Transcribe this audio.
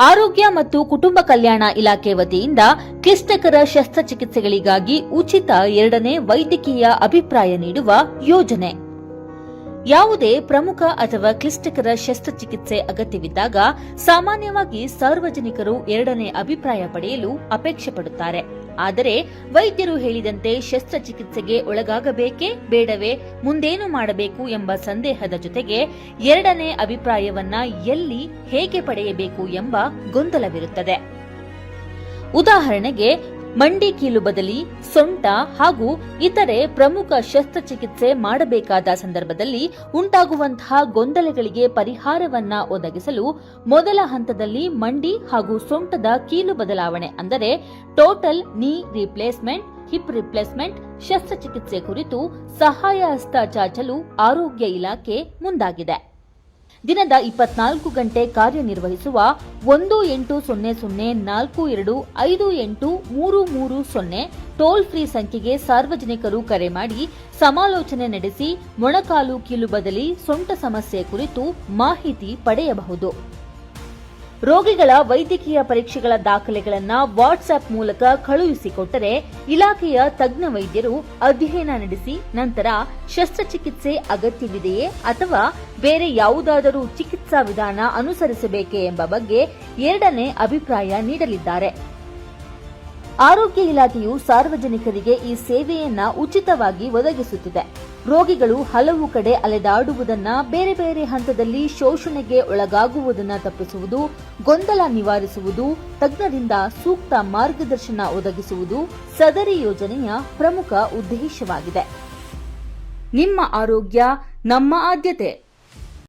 ಆರೋಗ್ಯ ಮತ್ತು ಕುಟುಂಬ ಕಲ್ಯಾಣ ಇಲಾಖೆ ವತಿಯಿಂದ ಕ್ಲಿಷ್ಟಕರ ಶಸ್ತ್ರಚಿಕಿತ್ಸೆಗಳಿಗಾಗಿ ಉಚಿತ ಎರಡನೇ ವೈದ್ಯಕೀಯ ಅಭಿಪ್ರಾಯ ನೀಡುವ ಯೋಜನೆ. ಯಾವುದೇ ಪ್ರಮುಖ ಅಥವಾ ಕ್ಲಿಷ್ಟಕರ ಶಸ್ತ್ರಚಿಕಿತ್ಸೆ ಅಗತ್ಯವಿದ್ದಾಗ ಸಾಮಾನ್ಯವಾಗಿ ಸಾರ್ವಜನಿಕರು ಎರಡನೇ ಅಭಿಪ್ರಾಯ ಪಡೆಯಲು ಅಪೇಕ್ಷೆ ಪಡುತ್ತಾರೆ. ಆದರೆ ವೈದ್ಯರು ಹೇಳಿದಂತೆ ಶಸ್ತ್ರಚಿಕಿತ್ಸೆಗೆ ಒಳಗಾಗಬೇಕೇ ಬೇಡವೇ, ಮುಂದೇನು ಮಾಡಬೇಕು ಎಂಬ ಸಂದೇಹದ ಜೊತೆಗೆ ಎರಡನೇ ಅಭಿಪ್ರಾಯವನ್ನ ಎಲ್ಲಿ ಹೇಗೆ ಪಡೆಯಬೇಕು ಎಂಬ ಗೊಂದಲವಿರುತ್ತದೆ. ಉದಾಹರಣೆಗೆ ಮಂಡಿ ಕೀಲು ಬದಲಿ ಸೊಂಟ ಹಾಗೂ ಇತರೆ ಪ್ರಮುಖ ಶಸ್ತ್ರಚಿಕಿತ್ಸೆ ಮಾಡಬೇಕಾದ ಸಂದರ್ಭದಲ್ಲಿ ಉಂಟಾಗುವಂತಹ ಗೊಂದಲಗಳಿಗೆ ಪರಿಹಾರವನ್ನ ಒದಗಿಸಲು ಮೊದಲ ಹಂತದಲ್ಲಿ ಮಂಡಿ ಹಾಗೂ ಸೊಂಟದ ಕೀಲು ಬದಲಾವಣೆ ಅಂದರೆ ಟೋಟಲ್ ನೀ ರಿಪ್ಲೇಸ್ಮೆಂಟ್ ಹಿಪ್ ರಿಪ್ಲೇಸ್ಮೆಂಟ್ ಶಸ್ತ್ರಚಿಕಿತ್ಸೆ ಕುರಿತು ಸಹಾಯ ಹಸ್ತ ಚಾಚಲು ಆರೋಗ್ಯ ಇಲಾಖೆ ಮುಂದಾಗಿದೆ. ದಿನದ ಇಪ್ಪತ್ನಾಲ್ಕು ಗಂಟೆ ಕಾರ್ಯನಿರ್ವಹಿಸುವ ಒಂದು ಎಂಟು ಸೊನ್ನೆ ಸೊನ್ನೆ ನಾಲ್ಕು ಎರಡು ಐದು ಎಂಟು ಮೂರು ಮೂರು ಸೊನ್ನೆ ಟೋಲ್ ಫ್ರೀ ಸಂಖ್ಯೆಗೆ ಸಾರ್ವಜನಿಕರು ಕರೆ ಮಾಡಿ ಸಮಾಲೋಚನೆ ನಡೆಸಿ ಮೊಣಕಾಲು ಕೀಲು ಬದಲಿ ಸೊಂಟ ಸಮಸ್ಯೆ ಕುರಿತು ಮಾಹಿತಿ ಪಡೆಯಬಹುದು. ರೋಗಿಗಳ ವೈದ್ಯಕೀಯ ಪರೀಕ್ಷೆಗಳ ದಾಖಲೆಗಳನ್ನು ವಾಟ್ಸ್ಆಪ್ ಮೂಲಕ ಕಳುಹಿಸಿಕೊಟ್ಟರೆ ಇಲಾಖೆಯ ತಜ್ಞ ವೈದ್ಯರು ಅಧ್ಯಯನ ನಡೆಸಿ ನಂತರ ಶಸ್ತ್ರಚಿಕಿತ್ಸೆ ಅಗತ್ಯವಿದೆಯೇ ಅಥವಾ ಬೇರೆ ಯಾವುದಾದರೂ ಚಿಕಿತ್ಸಾ ವಿಧಾನ ಅನುಸರಿಸಬೇಕೇ ಎಂಬ ಬಗ್ಗೆ ಎರಡನೇ ಅಭಿಪ್ರಾಯ ನೀಡಲಿದ್ದಾರೆ. ಆರೋಗ್ಯ ಇಲಾಖೆಯು ಸಾರ್ವಜನಿಕರಿಗೆ ಈ ಸೇವೆಯನ್ನ ಉಚಿತವಾಗಿ ಒದಗಿಸುತ್ತಿದೆ. ರೋಗಿಗಳು ಹಲವು ಕಡೆ ಅಲೆದಾಡುವುದನ್ನ ಬೇರೆ ಬೇರೆ ಹಂತದಲ್ಲಿ ಶೋಷಣೆಗೆ ಒಳಗಾಗುವುದನ್ನು ತಪ್ಪಿಸುವುದು, ಗೊಂದಲ ನಿವಾರಿಸುವುದು, ತಜ್ಞರಿಂದ ಸೂಕ್ತ ಮಾರ್ಗದರ್ಶನ ಒದಗಿಸುವುದು ಸದರಿ ಯೋಜನೆಯ ಪ್ರಮುಖ ಉದ್ದೇಶವಾಗಿದೆ. ನಿಮ್ಮ ಆರೋಗ್ಯ, ನಮ್ಮ ಆದ್ಯತೆ.